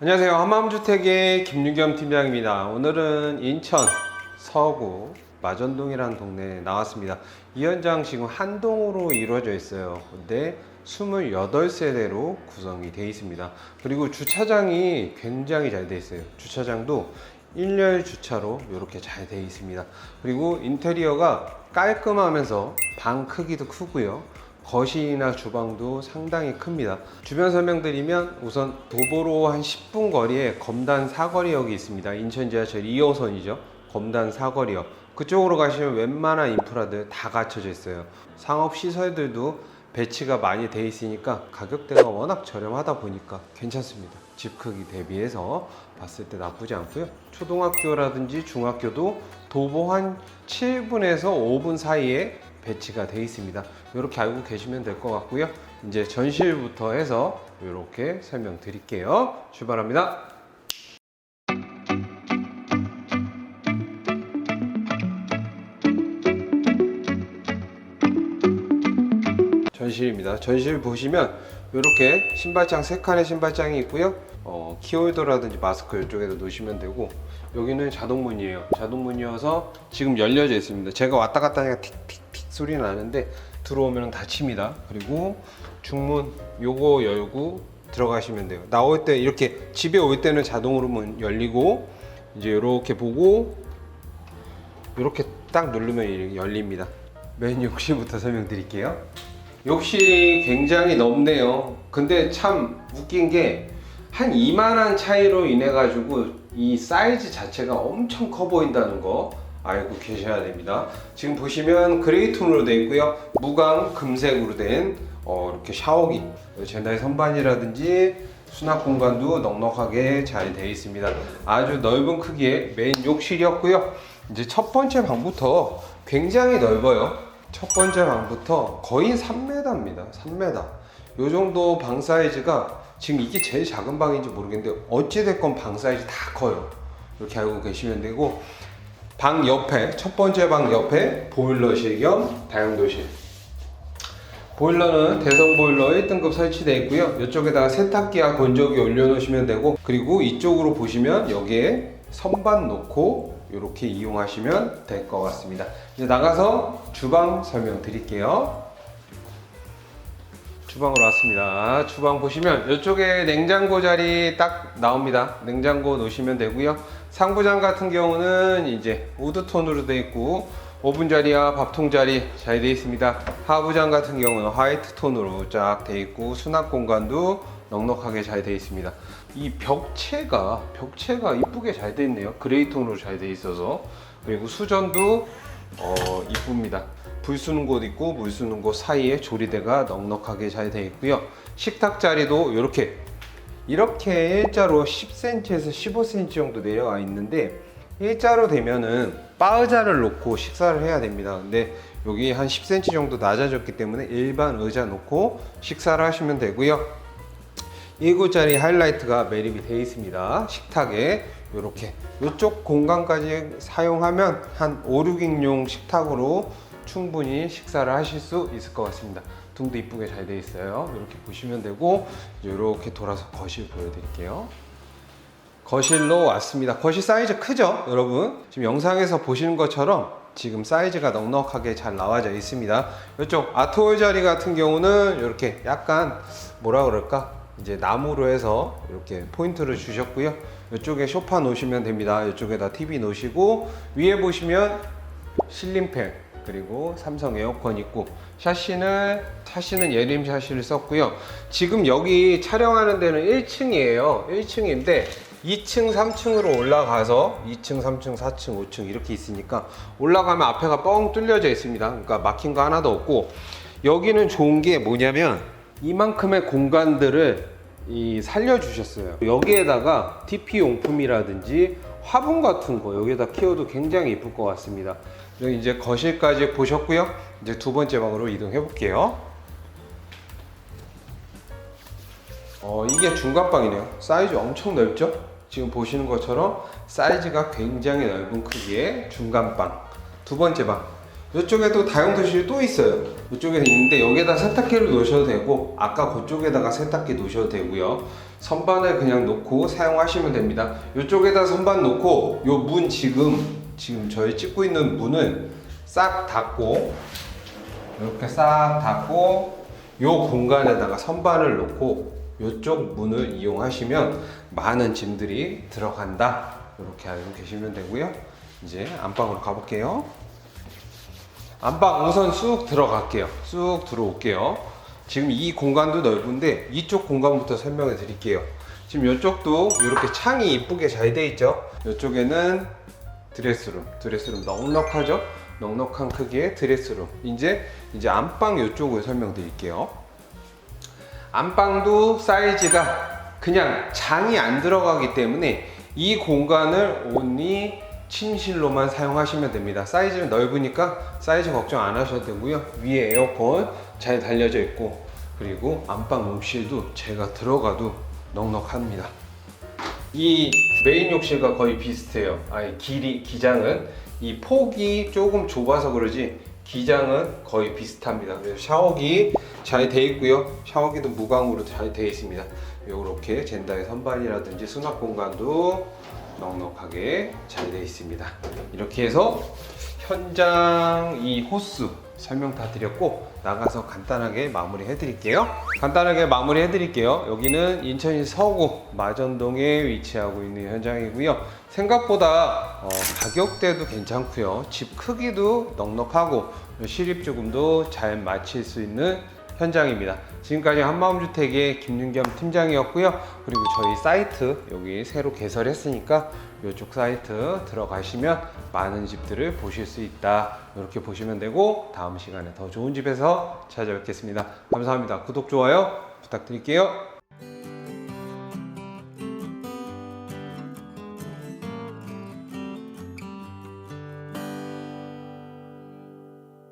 안녕하세요. 한마음주택의 김유겸 팀장입니다. 오늘은 인천 서구 마전동이라는 동네에 나왔습니다. 이 현장 지금 한 동으로 이루어져 있어요. 근데 28세대로 구성이 되어 있습니다. 그리고 주차장이 굉장히 잘 되어 있어요. 주차장도 1열 주차로 이렇게 잘 되어 있습니다. 그리고 인테리어가 깔끔하면서 방 크기도 크고요. 거실이나 주방도 상당히 큽니다. 주변 설명드리면 우선 도보로 한 10분 거리에 검단 사거리역이 있습니다. 인천 지하철 2호선이죠. 검단 사거리역. 그쪽으로 가시면 웬만한 인프라들 다 갖춰져 있어요. 상업 시설들도 배치가 많이 돼 있으니까 가격대가 워낙 저렴하다 보니까 괜찮습니다. 집 크기 대비해서 봤을 때 나쁘지 않고요. 초등학교라든지 중학교도 도보 한 7분에서 5분 사이에 배치가 돼 있습니다. 이렇게 알고 계시면 될 것 같고요. 이제 전실부터 해서 이렇게 설명드릴게요. 출발합니다. 전실입니다. 전실 보시면 이렇게 신발장 세 칸의 신발장이 있고요. 어, 키홀더라든지 마스크 이쪽에다 놓으시면 되고 여기는 자동문이에요. 자동문이어서 지금 열려져 있습니다. 제가 왔다 갔다 하니까 틱틱틱 소리 나는데 들어오면 닫힙니다. 그리고 중문 요거 열고 들어가시면 돼요. 나올 때 이렇게 집에 올 때는 자동으로 문 열리고 이제 이렇게 보고 이렇게 딱 누르면 열립니다. 맨 욕실부터 설명드릴게요. 욕실이 굉장히 넓네요. 근데 참 웃긴 게 한 이만한 차이로 인해 가지고 이 사이즈 자체가 엄청 커 보인다는 거 알고 계셔야 됩니다. 지금 보시면 그레이 톤으로 되어 있고요. 무광 금색으로 된 어, 이렇게 샤워기, 젠다이 선반이라든지 수납 공간도 넉넉하게 잘 되어 있습니다. 아주 넓은 크기의 메인 욕실이었고요. 이제 첫 번째 방부터 굉장히 넓어요. 첫 번째 방부터 거의 3m입니다. 3m. 요 정도 방 사이즈가 지금 이게 제일 작은 방인지 모르겠는데 어찌됐건 방 사이즈 다 커요. 이렇게 알고 계시면 되고 방 옆에 첫 번째 방 옆에 보일러실 겸 다용도실. 보일러는 대성 보일러 1등급 설치되어 있고요. 이쪽에다가 세탁기와 건조기 올려놓으시면 되고 그리고 이쪽으로 보시면 여기에 선반 놓고 이렇게 이용하시면 될 것 같습니다. 이제 나가서 주방 설명 드릴게요. 주방으로 왔습니다. 주방 보시면 이쪽에 냉장고 자리 딱 나옵니다. 냉장고 놓으시면 되고요. 상부장 같은 경우는 이제 우드 톤으로 되어 있고 오븐 자리와 밥통 자리 잘 되어 있습니다. 하부장 같은 경우는 화이트 톤으로 쫙 되어 있고 수납 공간도 넉넉하게 잘 되어 있습니다. 이 벽체가 벽체가 이쁘게 잘 되어 있네요. 그레이 톤으로 잘 되어 있어서 그리고 수전도 어, 이쁩니다. 불 쓰는 곳 있고 물 쓰는 곳 사이에 조리대가 넉넉하게 잘 되어 있고요. 식탁 자리도 이렇게 이렇게 일자로 10cm에서 15cm 정도 내려와 있는데 일자로 되면은 바의자를 놓고 식사를 해야 됩니다. 근데 여기 한 10cm 정도 낮아졌기 때문에 일반 의자 놓고 식사를 하시면 되고요. 7자리 하이라이트가 매립이 되어 있습니다. 식탁에 이렇게 이쪽 공간까지 사용하면 한 5, 6인용 식탁으로 충분히 식사를 하실 수 있을 것 같습니다. 등도 이쁘게 잘 되어 있어요. 이렇게 보시면 되고 이렇게 돌아서 거실 보여드릴게요. 거실로 왔습니다. 거실 사이즈 크죠, 여러분? 지금 영상에서 보시는 것처럼 지금 사이즈가 넉넉하게 잘 나와져 있습니다. 이쪽 아트홀 자리 같은 경우는 이렇게 약간 뭐라 그럴까? 이제 나무로 해서 이렇게 포인트를 주셨고요. 이쪽에 소파 놓으시면 됩니다. 이쪽에다 TV 놓으시고 위에 보시면 실린팬 그리고 삼성 에어컨 있고 샤시는 샤시는 예림 샤시를 썼고요. 지금 여기 촬영하는 데는 1층이에요. 1층인데 2층, 3층으로 올라가서 2층, 3층, 4층, 5층 이렇게 있으니까 올라가면 앞에가 뻥 뚫려져 있습니다. 그러니까 막힌 거 하나도 없고 여기는 좋은 게 뭐냐면 이만큼의 공간들을 이 살려주셨어요. 여기에다가 TP 용품이라든지 화분 같은 거 여기에다 키워도 굉장히 이쁠 것 같습니다. 이제 거실까지 보셨고요. 이제 두 번째 방으로 이동해 볼게요. 어, 이게 중간방이네요. 사이즈 엄청 넓죠? 지금 보시는 것처럼 사이즈가 굉장히 넓은 크기의 중간방. 두 번째 방. 이쪽에도 다용도실이 또 있어요. 이쪽에 있는데 여기에다 세탁기를 놓으셔도 되고 아까 그쪽에다가 세탁기 놓으셔도 되고요. 선반을 그냥 놓고 사용하시면 됩니다. 이쪽에다 선반 놓고 요문 지금 지금 저희 찍고 있는 문은 싹 닫고 이렇게 싹 닫고 요 공간에다가 선반을 놓고 이쪽 문을 이용하시면 많은 짐들이 들어간다. 이렇게 알고 계시면 되고요. 이제 안방으로 가볼게요. 안방 우선 쑥 들어갈게요. 쑥 들어올게요. 지금 이 공간도 넓은데 이쪽 공간부터 설명해 드릴게요. 지금 이쪽도 이렇게 창이 이쁘게 잘 돼 있죠. 이쪽에는 드레스룸, 드레스룸 넉넉하죠? 넉넉한 크기의 드레스룸. 이제 이제 안방 이쪽을 설명드릴게요. 안방도 사이즈가 그냥 장이 안 들어가기 때문에 이 공간을 온리 침실로만 사용하시면 됩니다. 사이즈는 넓으니까 사이즈 걱정 안 하셔도 되고요. 위에 에어컨 잘 달려져 있고 그리고 안방 욕실도 제가 들어가도 넉넉합니다. 이 메인 욕실과 거의 비슷해요. 아니 길이 기장은 이 폭이 조금 좁아서 그러지 기장은 거의 비슷합니다. 그래서 샤워기 잘 돼 있고요. 샤워기도 무광으로 잘 돼 있습니다. 이렇게 젠다의 선반이라든지 수납 공간도 넉넉하게 잘돼 있습니다. 이렇게 해서 현장 이 호스 설명 다 드렸고 나가서 간단하게 마무리 해드릴게요. 간단하게 마무리 해드릴게요. 여기는 인천시 서구 마전동에 위치하고 있는 현장이고요. 생각보다 어, 가격대도 괜찮고요. 집 크기도 넉넉하고 실입주금도 잘 마칠 수 있는 현장입니다. 지금까지 한마음주택의 김윤겸 팀장이었고요. 그리고 저희 사이트 여기 새로 개설했으니까 이쪽 사이트 들어가시면 많은 집들을 보실 수 있다. 이렇게 보시면 되고 다음 시간에 더 좋은 집에서 찾아뵙겠습니다. 감사합니다. 구독, 좋아요 부탁드릴게요.